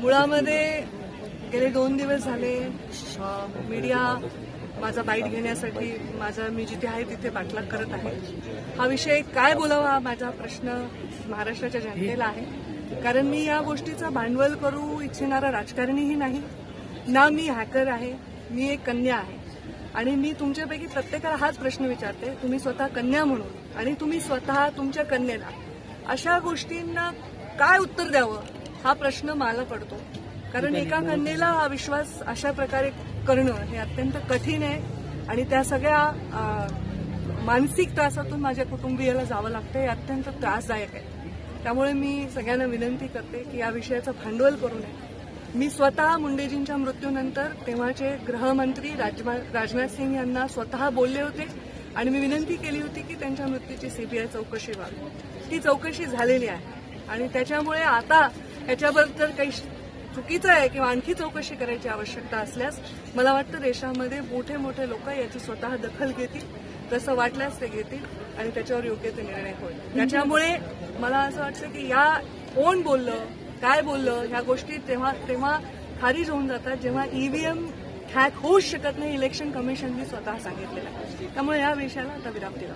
मुळामध्ये गेले दोन दिवस झाले मीडिया माझा बाईट घेण्यासाठी माझा मी जिथे आहे तिथे पाठलाग करत आहे. हा विषय काय बोलावा हा माझा प्रश्न महाराष्ट्राच्या जनतेला आहे. कारण मी या गोष्टीचं भांडवल करू इच्छिणारा राजकारणीही नाही. ना मी हॅकर आहे मी एक कन्या आहे. आणि मी तुमच्यापैकी प्रत्येकाला हाच प्रश्न विचारते तुम्ही स्वतः कन्या म्हणून आणि तुम्ही स्वतः तुमच्या कन्येला अशा गोष्टींना काय उत्तर द्यावं? हा प्रश्न मला पडतो. कारण एका कन्येला हा विश्वास अशा प्रकारे करणं हे अत्यंत कठीण आहे आणि त्या सगळ्या मानसिक त्रासातून माझ्या कुटुंबियाला जावं लागतं हे अत्यंत त्रासदायक आहे. त्यामुळे मी सगळ्यांना विनंती करते की या विषयाचं भांडवल करू नये. मी स्वतः मुंडेजींच्या मृत्यूनंतर तेव्हाचे गृहमंत्री राजनाथ सिंग यांना स्वतः बोलले होते आणि मी विनंती केली होती की त्यांच्या मृत्यूची सीबीआय चौकशी व्हावी. ती चौकशी झालेली आहे आणि त्याच्यामुळे आता याच्याबद्दल काही चुकीचं आहे किंवा आणखी चौकशी करायची आवश्यकता असल्यास मला वाटतं देशामध्ये मोठे मोठे लोक याची स्वतः दखल घेतील तसं वाटल्यास ते घेतील आणि त्याच्यावर योग्य ते निर्णय होईल. त्याच्यामुळे मला असं वाटतं की या कोण बोललं काय बोललं ह्या गोष्टी तेव्हा तेव्हा खारिज होऊन जातात जेव्हा ईव्हीएम हॅक होऊ शकत नाही इलेक्शन कमिशनने स्वतः सांगितलेलं आहे. त्यामुळे या विषयाला आता विराम दिला.